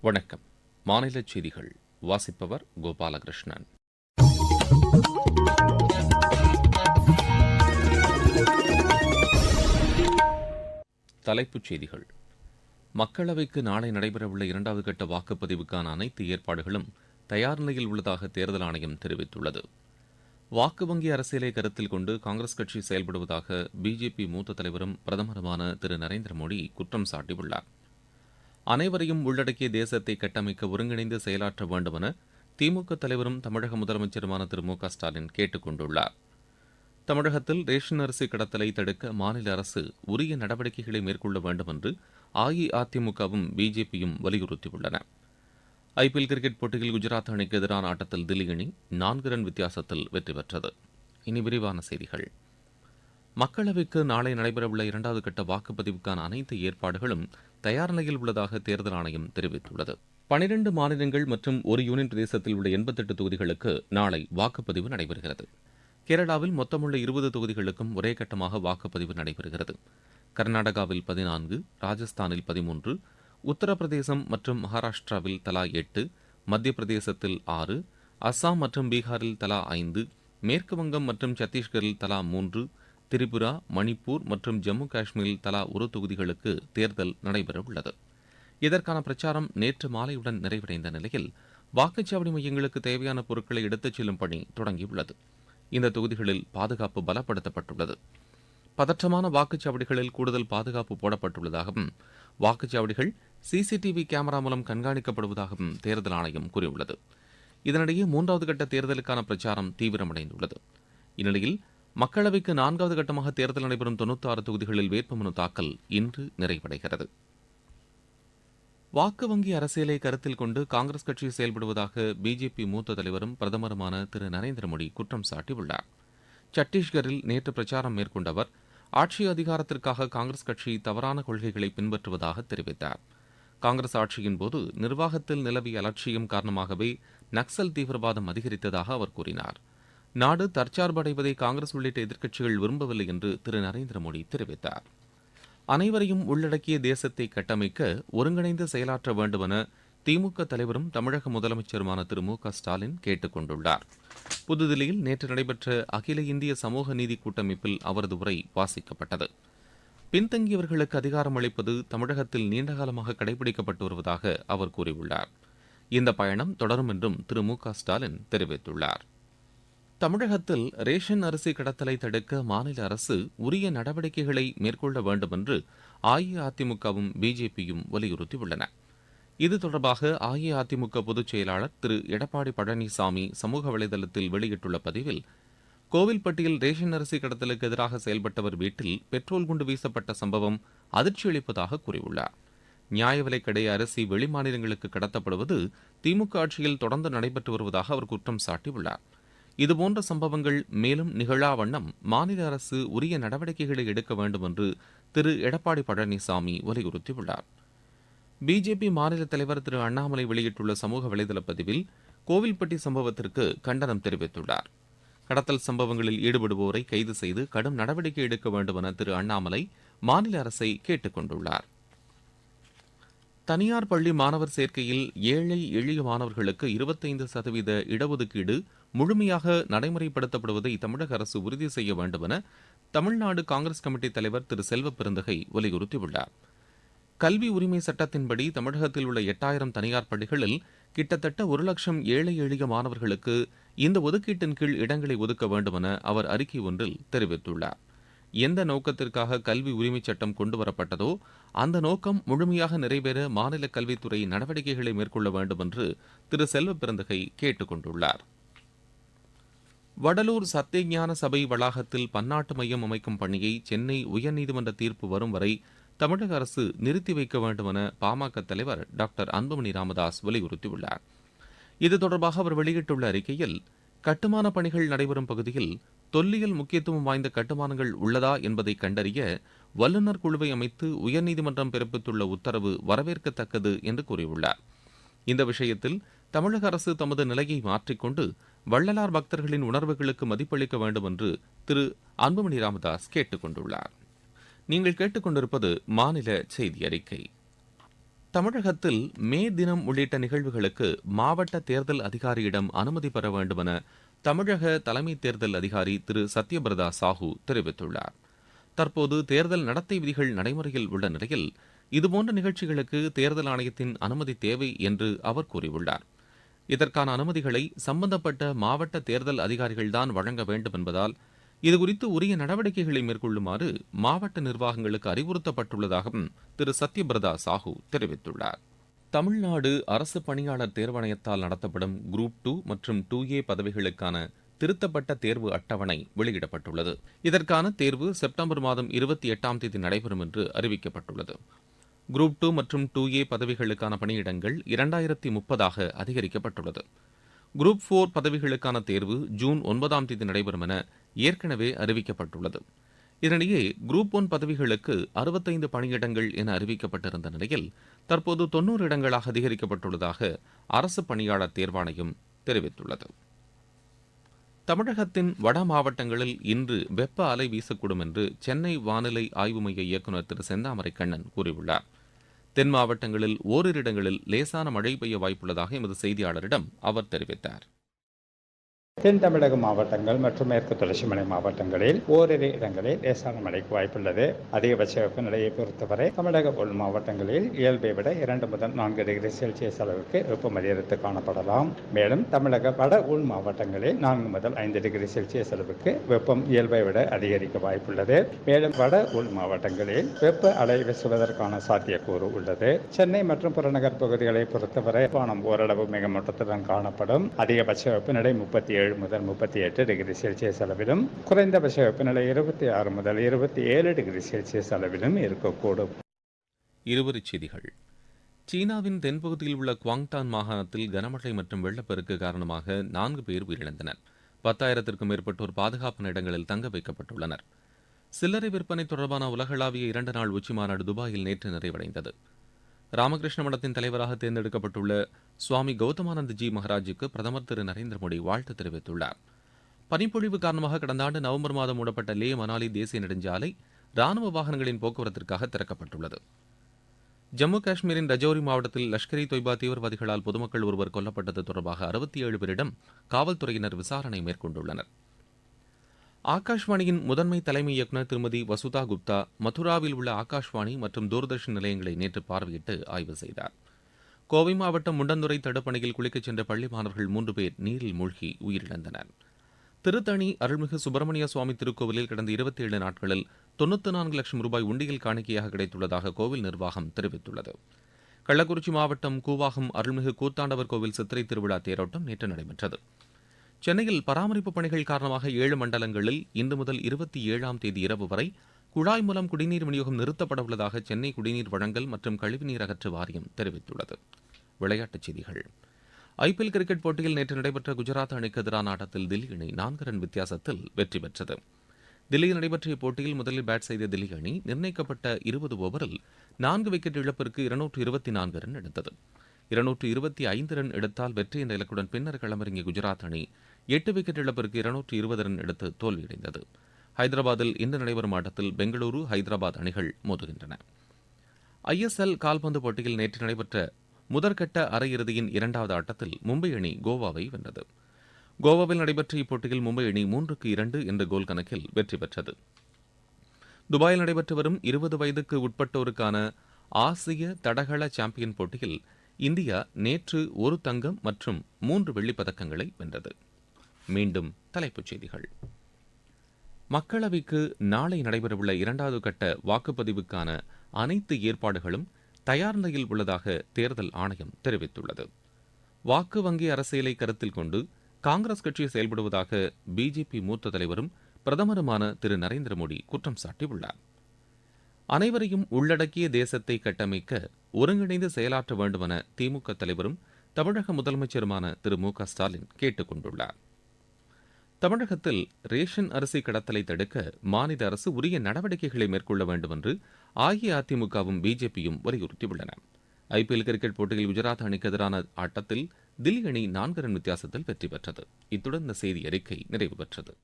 வணக்கம். மாநில செய்திகள். வாசிப்பவர் கோபாலகிருஷ்ணன். தலைப்புச் செய்திகள். மக்களவைக்கு நாளை நடைபெறவுள்ள இரண்டாவது கட்ட வாக்குப்பதிவுக்கான அனைத்து ஏற்பாடுகளும் தயார் நிலையில் உள்ளதாக தேர்தல் ஆணையம் தெரிவித்துள்ளது. வாக்கு வங்கி அரசியலை கருத்தில் கொண்டு காங்கிரஸ் கட்சி செயல்படுவதாக பிஜேபி மூத்த தலைவரும் பிரதமருமான திரு நரேந்திர மோடி குற்றம் சாட்டியுள்ளார். அனைவரையும் உள்ளடக்கிய தேசத்தை கட்டமைக்க ஒருங்கிணைந்து செயலாற்ற வேண்டுமென திமுக தலைவரும் தமிழக முதலமைச்சருமான திரு மு க ஸ்டாலின் கேட்டுக் கொண்டுள்ளார். தமிழகத்தில் ரேஷன் அரிசி கடத்தலை தடுக்க மாநில அரசு உரிய நடவடிக்கைகளை மேற்கொள்ள வேண்டும் என்று அஇஅதிமுகவும் பிஜேபியும் வலியுறுத்தியுள்ளன. ஐபிஎல் கிரிக்கெட் போட்டியில் குஜராத் அணிக்கு எதிரான ஆட்டத்தில் தில்லி அணி நான்கு ரன் வித்தியாசத்தில் வெற்றி பெற்றது. இனி விரிவான செய்திகள். மக்களவைக்கு நாளை நடைபெறவுள்ள இரண்டாவது கட்ட வாக்குப்பதிவுக்கான அனைத்து ஏற்பாடுகளும் தயார் நிலையில் உள்ளதாக தேர்தல் ஆணையம் தெரிவித்துள்ளது. பனிரெண்டு மாநிலங்கள் மற்றும் ஒரு யூனியன் பிரதேசத்தில் உள்ள எண்பத்தெட்டு தொகுதிகளுக்கு நாளை வாக்குப்பதிவு நடைபெறுகிறது. கேரளாவில் மொத்தமுள்ள இருபது தொகுதிகளுக்கும் ஒரே கட்டமாக வாக்குப்பதிவு நடைபெறுகிறது. கர்நாடகாவில் பதினான்கு ராஜஸ்தானில் பதிமூன்று உத்தரப்பிரதேசம் மற்றும் மகாராஷ்டிராவில் தலா எட்டு மத்திய பிரதேசத்தில் ஆறு அஸ்ஸாம் மற்றும் பீகாரில் தலா ஐந்து மேற்கு வங்கம் மற்றும் சத்தீஸ்கரில் தலா மூன்று திரிபுரா மணிப்பூர் மற்றும் ஜம்மு காஷ்மீரில் தலா ஒரு தொகுதிகளுக்கு தேர்தல் நடைபெறவுள்ளது. இதற்கான பிரச்சாரம் நேற்று மாலையுடன் நிறைவடைந்த நிலையில் வாக்குச்சாவடி மையங்களுக்கு தேவையான பொருட்களை எடுத்துச் செல்லும் பணி தொடங்கியுள்ளது. இந்த தொகுதிகளில் பாதுகாப்பு பலப்படுத்தப்பட்டுள்ளது. பதற்றமான வாக்குச்சாவடிகளில் கூடுதல் பாதுகாப்பு போடப்பட்டுள்ளதாகவும் வாக்குச்சாவடிகள் சிசிடிவி கேமரா மூலம் கண்காணிக்கப்படுவதாகவும் தேர்தல் ஆணையம் கூறியுள்ளது. இதனிடையே மூன்றாவது கட்ட தேர்தலுக்கான பிரச்சாரம் தீவிரமடைந்துள்ளது. இந்நிலையில் மக்களவைக்கு நான்காவது கட்டமாக தேர்தல் நடைபெறும் தொன்னூற்றி ஆறு தொகுதிகளில் வேட்புமனு தாக்கல் இன்று நிறைவடைகிறது. வாக்கு வங்கி அரசியலை கருத்தில் கொண்டு காங்கிரஸ் கட்சி செயல்படுவதாக பிஜேபி மூத்த தலைவரும் பிரதமருமான திரு நரேந்திர மோடி குற்றம் சாட்டியுள்ளார். சத்தீஸ்கரில் நேற்று பிரச்சாரம் மேற்கொண்ட அவர் ஆட்சி அதிகாரத்திற்காக காங்கிரஸ் கட்சி தவறான கொள்கைகளை பின்பற்றுவதாக தெரிவித்தார். காங்கிரஸ் ஆட்சியின் போது நிர்வாகத்தில் நிலவிய அலட்சியம் காரணமாகவே நக்சல் தீவிரவாதம் அதிகரித்ததாக அவர் கூறினார். நாடு தற்சார்பு அடைவதை காங்கிரஸ் உள்ளிட்ட எதிர்க்கட்சிகள் விரும்பவில்லை என்று திரு நரேந்திர மோடி தெரிவித்தார். அனைவரையும் உள்ளடக்கிய தேசத்தை கட்டமைக்க ஒருங்கிணைந்து செயலாற்ற வேண்டுமென திமுக தலைவரும் தமிழக முதலமைச்சருமான திரு மு க ஸ்டாலின் கேட்டுக் கொண்டுள்ளார். புதுதில்லியில் நேற்று நடைபெற்ற அகில இந்திய சமூக நீதி கூட்டமைப்பில் அவரது உரை வாசிக்கப்பட்டது. பின்தங்கியவர்களுக்கு அதிகாரம் அளிப்பது தமிழகத்தில் நீண்டகாலமாக கடைபிடிக்கப்பட்டு வருவதாக அவர் கூறியுள்ளார். இந்த பயணம் தொடரும் என்றும் திரு மு க ஸ்டாலின் தெரிவித்துள்ளார். தமிழகத்தில் ரேஷன் அரிசி கடத்தலை தடுக்க மாநில அரசு உரிய நடவடிக்கைகளை மேற்கொள்ள வேண்டும் என்று அஇஅதிமுகவும் பிஜேபியும் வலியுறுத்தியுள்ளன. இது தொடர்பாக அஇஅதிமுக பொதுச் செயலாளர் திரு. எடப்பாடி பழனிசாமி சமூக வலைதளத்தில் வெளியிட்டுள்ள பதிவில் கோவில்பட்டியில் ரேஷன் அரிசி கடத்தலுக்கு எதிராக செயல்பட்டவர் வீட்டில் பெட்ரோல் குண்டு வீசப்பட்ட சம்பவம் அதிர்ச்சி அளிப்பதாக கூறியுள்ளார். நியாய விலைக்கடை அரிசி வெளிமாநிலங்களுக்கு கடத்தப்படுவது திமுக ஆட்சியில் தொடர்ந்து நடைபெற்று வருவதாக அவர் குற்றம் சாட்டியுள்ளார். இதுபோன்ற சம்பவங்கள் மேலும் நிகழா வண்ணம் மாநில அரசு உரிய நடவடிக்கைகளை எடுக்க வேண்டும் என்று திரு. எடப்பாடி பழனிசாமி வலியுறுத்தியுள்ளார். பிஜேபி மாநில தலைவர் திரு. அண்ணாமலை வெளியிட்டுள்ள சமூக வலைதள பதிவில் கோவில்பட்டி சம்பவத்திற்கு கண்டனம் தெரிவித்துள்ளார். கடத்தல் சம்பவங்களில் ஈடுபடுவோரை கைது செய்து கடும் நடவடிக்கை எடுக்க வேண்டும் என திரு. அண்ணாமலை மாநில அரசை கேட்டுக் கொண்டுள்ளார். தனியார் பள்ளி மாணவர் சேர்க்கையில் ஏழை எளிய மாணவர்களுக்கு இருபத்தைந்து சதவீத இடஒதுக்கீடு முழுமையாக நடைமுறைப்படுத்தப்படுவதை தமிழக அரசு உறுதி செய்ய வேண்டும் என தமிழ்நாடு காங்கிரஸ் கமிட்டி தலைவர் திரு செல்வ பெருந்தகை வலியுறுத்தியுள்ளார். கல்வி உரிமை சட்டத்தின்படி தமிழகத்தில் உள்ள எட்டாயிரம் தனியார் பள்ளிகளில் கிட்டத்தட்ட ஒரு லட்சம் ஏழை எளிய மாணவர்களுக்கு இந்த ஒதுக்கீட்டின் கீழ் இடங்களை ஒதுக்க வேண்டும் என அவர் அறிக்கை ஒன்றில் தெரிவித்துள்ளார். எந்த நோக்கத்திற்காக கல்வி உரிமைச் சட்டம் கொண்டுவரப்பட்டதோ அந்த நோக்கம் முழுமையாக நிறைவேற மாநில கல்வித்துறை நடவடிக்கைகளை மேற்கொள்ள வேண்டும் என்று திரு செல்வ பிறந்தகை கேட்டுக்கொண்டுள்ளார். வடலூர் சத்தியஞான சபை வளாகத்தில் பன்னாட்டு மையம் அமைக்கும் பணியை சென்னை உயர்நீதிமன்ற தீர்ப்பு வரும் வரை தமிழக அரசு நிறுத்தி வைக்க வேண்டும் என பாமக தலைவர் டாக்டர் அன்புமணி ராமதாஸ் வலியுறுத்தியுள்ளார். இது தொடர்பாக அவர் வெளியிட்டுள்ள அறிக்கையில் கட்டுமான பணிகள் நடைபெறும் பகுதியில் தொல்லியல் முக்கியத்துவம் வாய்ந்த கட்டுமானங்கள் உள்ளதா என்பதை கண்டறிய வல்லுநர் குழுவை அமைத்து உயர்நீதிமன்றம் பிறப்பித்துள்ள உத்தரவு வரவேற்கத்தக்கது என்று கூறியுள்ளார். இந்த விஷயத்தில் தமிழக அரசு தமது நிலையை மாற்றிக்கொண்டு வள்ளலார் பக்தர்களின் உணர்வுகளுக்கு மதிப்பளிக்க வேண்டும் என்று திரு அன்புமணி ராமதாஸ் கேட்டுக் கொண்டுள்ளார். நீங்கள் கேட்டுக்கொண்டிருப்பது மாநில செய்தி அறிக்கை. தமிழகத்தில் மே தினம் உள்ளிட்ட நிகழ்வுகளுக்கு மாவட்ட தேர்தல் அதிகாரியிடம் அனுமதி பெற வேண்டுமென தமிழக தலைமை தேர்தல் அதிகாரி திரு சத்யபிரதா சாஹூ தெரிவித்துள்ளார். தற்போது தேர்தல் நடத்தை விதிகள் நடைமுறையில் உள்ள நிலையில் இதுபோன்ற நிகழ்ச்சிகளுக்கு தேர்தல் ஆணையத்தின் அனுமதி தேவை என்று அவர் கூறியுள்ளார். இதற்கான அனுமதிகளை சம்பந்தப்பட்ட மாவட்ட தேர்தல் அதிகாரிகள்தான் வழங்க வேண்டும் என்பதால் இதுகுறித்து உரிய நடவடிக்கைகளை மேற்கொள்ளுமாறு மாவட்ட நிர்வாகங்களுக்கு அறிவுறுத்தப்பட்டுள்ளதாகவும் திரு. சத்யபிரதா சாஹூ தெரிவித்துள்ளார். தமிழ்நாடு அரசு பணியாளர் தேர்வாணையத்தால் நடத்தப்படும் குரூப் டூ மற்றும் டூ ஏ பதவிகளுக்கான திருத்தப்பட்ட தேர்வு அட்டவணை வெளியிடப்பட்டுள்ளது. இதற்கான தேர்வு செப்டம்பர் மாதம் இருபத்தி எட்டாம் தேதி நடைபெறும் என்று அறிவிக்கப்பட்டுள்ளது. குரூப் டூ மற்றும் டூ ஏ பதவிகளுக்கான பணியிடங்கள் இரண்டாயிரத்தி முப்பதாக அதிகரிக்கப்பட்டுள்ளது. குரூப் ஃபோர் பதவிகளுக்கான தேர்வு ஜூன் ஒன்பதாம் தேதி நடைபெறும் என ஏற்கனவே அறிவிக்கப்பட்டுள்ளது. இதனிடையே குரூப் ஒன் பதவிகளுக்கு அறுபத்தைந்து பணியிடங்கள் என அறிவிக்கப்பட்டிருந்த நிலையில் தற்போது தொன்னூறு இடங்களாக அதிகரிக்கப்பட்டுள்ளதாக அரசு பணியாளர் தேர்வாணையம் தெரிவித்துள்ளது. தமிழகத்தின் வட மாவட்டங்களில் இன்று வெப்ப அலை வீசக்கூடும் என்று சென்னை வானிலை ஆய்வு மைய இயக்குநர் திரு செந்தாமரை கண்ணன் கூறியுள்ளார். தென் மாவட்டங்களில் ஓரிரு இடங்களில் லேசான மழை பெய்ய வாய்ப்புள்ளதாக எமது செய்தியாளரிடம் அவர் தெரிவித்தார். தென் தமிழக மாவட்டங்கள் மற்றும் மேற்கு தொடர்ச்சி மலை மாவட்டங்களில் ஓரிரு இடங்களில் லேசான மழைக்கு வாய்ப்புள்ளது. அதிகபட்ச வெப்பநிலையை பொறுத்தவரை தமிழக உள் மாவட்டங்களில் இயல்பை விட இரண்டு முதல் நான்கு டிகிரி செல்சியஸ் அளவுக்கு வெப்பம் அதிகரித்து காணப்படலாம். மேலும் தமிழக வட உள் மாவட்டங்களில் நான்கு முதல் ஐந்து டிகிரி செல்சியஸ் அளவுக்கு வெப்பம் இயல்பை விட அதிகரிக்க வாய்ப்புள்ளது. மேலும் வட உள் மாவட்டங்களில் வெப்ப அலை வீசுவதற்கான சாத்தியக்கூறு உள்ளது. சென்னை மற்றும் புறநகர் பகுதிகளை பொறுத்தவரை வானம் ஓரளவு மிகமூட்டத்துடன் காணப்படும். அதிகபட்ச வெப்பநிலை முப்பத்தி ஏழு முதல் முப்பத்தி எட்டு டிகிரி செல்சியஸ் அளவிலும் குறைந்தபட்ச வெப்பநிலை இருபத்தி ஆறு முதல் இருபத்தி ஏழு டிகிரி செல்சியஸ் அளவிலும் இருக்கக்கூடும். இருவரிச் செய்திகள். சீனாவின் தென்பகுதியில் உள்ள குவாங்டான் மாகாணத்தில் கனமழை மற்றும் வெள்ளப்பெருக்கு காரணமாக நான்கு பேர் உயிரிழந்தனர். பத்தாயிரத்திற்கும் மேற்பட்டோர் பாதுகாப்பான இடங்களில் தங்க வைக்கப்பட்டுள்ளனர். சில்லறை விற்பனை தொடர்பான உலகளாவிய இரண்டு நாள் உச்சிமாநாடு துபாயில் நேற்று நிறைவடைந்தது. ராமகிருஷ்ண மடத்தின் தலைவராக தேர்ந்தெடுக்கப்பட்டுள்ள சுவாமி கௌதமானந்தஜி ஜி மகராஜுக்கு பிரதமர் திரு நரேந்திர மோடி வாழ்த்து தெரிவித்துள்ளார். பனிப்பொழிவு காரணமாக கடந்த ஆண்டு நவம்பர் மாதம் மூடப்பட்ட லே மனாலி தேசிய நெடுஞ்சாலை ராணுவ வாகனங்களின் போக்குவரத்திற்காக திறக்கப்பட்டுள்ளது. ஜம்மு காஷ்மீரின் ரஜோரி மாவட்டத்தில் லஷ்கர் இ தொய்பா தீவிரவாதிகளால் பொதுமக்கள் ஒருவர் கொல்லப்பட்டது தொடர்பாக அறுபத்தி ஏழு பேரிடம் காவல்துறையினர் விசாரணை மேற்கொண்டுள்ளனர். ஆகாஷ்வாணியின் முதன்மை தலைமை இயக்குநர் திருமதி வசுதா குப்தா மதுராவில் உள்ள ஆகாஷ்வாணி மற்றும் தூர்தர்ஷன் நிலையங்களை நேற்று பார்வையிட்டு ஆய்வு செய்தார். கோவை மாவட்டம் முண்டந்துறை தடுப்பணையில் குளிக்கச் சென்ற பள்ளி மாணவர்கள் மூன்று பேர் நீரில் மூழ்கி உயிரிழந்தனர். திருத்தணி அருள்மிகு சுப்பிரமணிய சுவாமி திருக்கோவிலில் கடந்த இருபத்தி ஏழு நாட்களில் தொண்ணூத்தி நான்கு லட்சம் ரூபாய் உண்டியல் காணிக்கையாக கிடைத்துள்ளதாக கோவில் நிர்வாகம் தெரிவித்துள்ளது. கள்ளக்குறிச்சி மாவட்டம் கூவாகம் அருள்மிகு கூத்தாண்டவர் கோவில் சித்திரை திருவிழா தேரோட்டம் நேற்று நடைபெற்றது. சென்னையில் பராமரிப்பு பணிகள் காரணமாக ஏழு மண்டலங்களில் இன்று முதல் இருபத்தி ஏழாம் தேதி இரவு வரை குழாய் மூலம் குடிநீர் விநியோகம் நிறுத்தப்பட உள்ளதாக சென்னை குடிநீர் வழங்கல் மற்றும் கழிவுநீர் அகற்று வாரியம் தெரிவித்துள்ளது. விளையாட்டுச் செய்திகள். ஐபிஎல் கிரிக்கெட் போட்டியில் நேற்று நடைபெற்ற குஜராத் அணிக்கு எதிரான ஆட்டத்தில் தில்லி அணி நான்கு ரன் வித்தியாசத்தில் வெற்றி பெற்றது. தில்லியில் நடைபெற்ற இப்போட்டியில் முதலில் பேட் செய்த தில்லி அணி நிர்ணயிக்கப்பட்ட இருபது ஓவரில் நான்கு விக்கெட் இழப்பிற்கு இருநூற்று இருபத்தி நான்கு ரன் எடுத்தது. இருநூற்று இருபத்தி ஐந்து ரன் எடுத்தால் வெற்றி என்ற இலக்குடன் பின்னர் களமிறங்கிய குஜராத் அணி எட்டு விக்கெட் இழப்பிற்கு இருநூற்று இருபது ரன் எடுத்து தோல்வியடைந்தது. ஹைதராபாத்தில் இன்று நடைபெறும் ஆட்டத்தில் பெங்களூரு ஹைதராபாத் அணிகள் மோதுகின்றன. ஐஎஸ்எல் கால்பந்து போட்டியில் நேற்று நடைபெற்ற முதற்கட்ட அரையிறுதியின் இரண்டாவது ஆட்டத்தில் மும்பை அணி கோவாவை வென்றது. கோவாவில் நடைபெற்ற இப்போட்டியில் மும்பை அணி மூன்றுக்கு இரண்டு என்ற கோல் கணக்கில் வெற்றி பெற்றது. துபாயில் நடைபெற்று வரும் இருபது வயதுக்கு உட்பட்டோருக்கான ஆசிய தடகள சாம்பியன் போட்டியில் இந்தியா நேற்று ஒரு தங்கம் மற்றும் மூன்று வெள்ளிப் பதக்கங்களை வென்றது. மீண்டும் தலைப்புச் செய்திகள். மக்களவைக்கு நாளை நடைபெறவுள்ள இரண்டாவது கட்ட வாக்குப்பதிவுக்கான அனைத்து ஏற்பாடுகளும் தயார் நிலையில் உள்ளதாக தேர்தல் ஆணையம் தெரிவித்துள்ளது. வாக்கு வங்கி அரசியலை கருத்தில் கொண்டு காங்கிரஸ் கட்சி செயல்படுவதாக பிஜேபி மூத்த தலைவரும் பிரதமருமான திரு நரேந்திர மோடி குற்றம் சாட்டியுள்ளார். அனைவரையும் உள்ளடக்கிய தேசத்தை கட்டமைக்க ஒருங்கிணைந்து செயலாற்ற வேண்டுமென திமுக தலைவரும் தமிழக முதலமைச்சருமான திரு மு க ஸ்டாலின் கேட்டுக் கொண்டுள்ளார் தமிழகத்தில் ரேஷன் அரிசி கடத்தலை தடுக்க மாநில அரசு உரிய நடவடிக்கைகளை மேற்கொள்ள வேண்டும் என்று அஇஅதிமுகவும் பிஜேபியும் வலியுறுத்தியுள்ளன. ஐபிஎல் கிரிக்கெட் போட்டியில் குஜராத் அணிக்கு எதிரான ஆட்டத்தில் தில்லி அணி நான்கு ரன் வித்தியாசத்தில் வெற்றி பெற்றது. இத்துடன் இந்த செய்தி அறிக்கை நிறைவு பெற்றது.